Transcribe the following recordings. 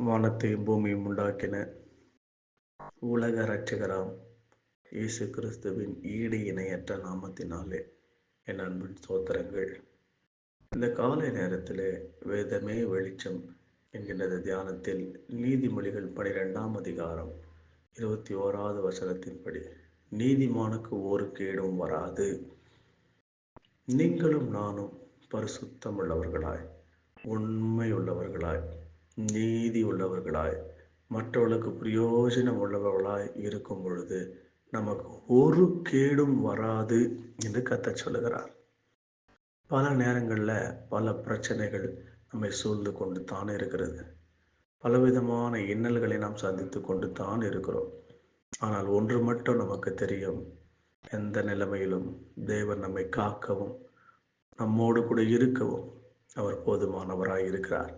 வானத்தையும் பூமியும் உண்டாக்கின உலக இரட்சகராம் இயேசு கிறிஸ்துவின் ஈடு இணையற்ற நாமத்தினாலே என் அன்பின் சோத்திரங்கள் இந்த காலை நேரத்தில் வேதமே வெளிச்சம் என்கின்றது. தியானத்தில் நீதிமொழிகள் பனிரெண்டாம் அதிகாரம் இருபத்தி ஓராவது வசனத்தின்படி நீதிமானுக்கு ஒரு கேடும் வராது. நீங்களும் நானும் பரிசுத்தம் உள்ளவர்களாய் உண்மை உள்ளவர்களாய் நீதி உள்ளவர்களாய் மற்றவர்களுக்கு பிரயோஜனம் உள்ளவர்களாய் இருக்கும் பொழுது நமக்கு ஒரு கேடும் வராது என்று கத்த சொல்லுகிறார். பல நேரங்களில் பல பிரச்சனைகள் நம்மை சூழ்ந்து கொண்டு தான் இருக்கிறது. பலவிதமான இன்னல்களை நாம் சந்தித்து கொண்டு தான் இருக்கிறோம். ஆனால் ஒன்று மட்டும் நமக்கு தெரியும். எந்த நிலைமையிலும் தேவன் நம்மை காக்கவும் நம்மோடு கூட இருக்கவும் அவர் போதுமானவராய் இருக்கிறார்.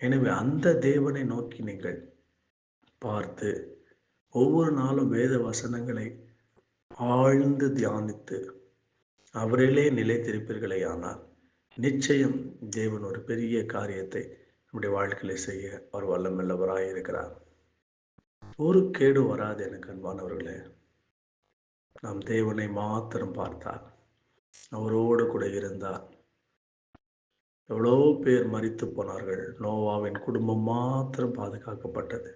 எனவே அந்த தேவனை நோக்கி நீங்கள் பார்த்து ஒவ்வொரு நாளும் வேத வசனங்களை ஆழ்ந்து தியானித்து அவரிலே நிலைத்திருப்பீர்களே ஆனால் நிச்சயம் தேவன் ஒரு பெரிய காரியத்தை நம்முடைய வாழ்க்கையில செய்ய அவர் வல்லமல்லவராக இருக்கிறார். ஒரு கேடு வராது எனக்கு அன்பானவர்களே. நாம் தேவனை மாத்திரம் பார்த்தார் அவரோடு கூட இருந்தார் எவ்வளோ பேர் மறித்து போனார்கள். நோவாவின் குடும்பம் மாத்திரம் பாதுகாக்கப்பட்டது.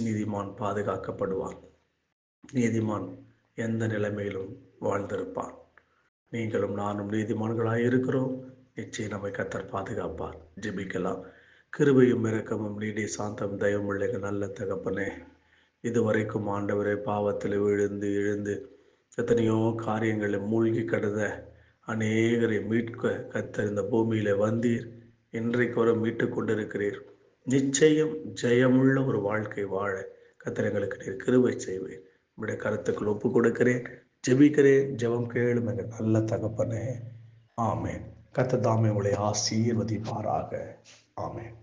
நீதிமான் பாதுகாக்கப்படுவான். நீதிமான் எந்த நிலைமையிலும் வாழ்ந்திருப்பான். நீங்களும் நானும் நீதிமான்களாக இருக்கிறோம். நிச்சயம் நம்மை கத்தர் பாதுகாப்பார். ஜெபிக்கலாம். கிருபையும் இறக்கமும் நீடி சாந்தம் தயவும் பிள்ளைகள் நல்ல தகப்பனே. இதுவரைக்கும் ஆண்டவரை பாவத்தில் விழுந்து எழுந்து எத்தனையோ காரியங்களை மூழ்கி கடந்த அநேகரை மீட்க கத்தர் இந்த பூமியில வந்தீர். இன்றைக்கு வர மீட்டு கொண்டிருக்கிறீர். நிச்சயம் ஜெயமுள்ள ஒரு வாழ்க்கை வாழ கத்திரங்களுக்கு நீர் கிருவை செய்வேன் உடைய கருத்துக்கள் ஒப்பு கொடுக்கிறேன் ஜெபிக்கிறேன். ஜெபம் கேளும் எங்கள் நல்ல தகப்பனே. ஆமேன். கத்த தாமே உங்களை ஆசீர்வதிப்பாராக. ஆமேன்.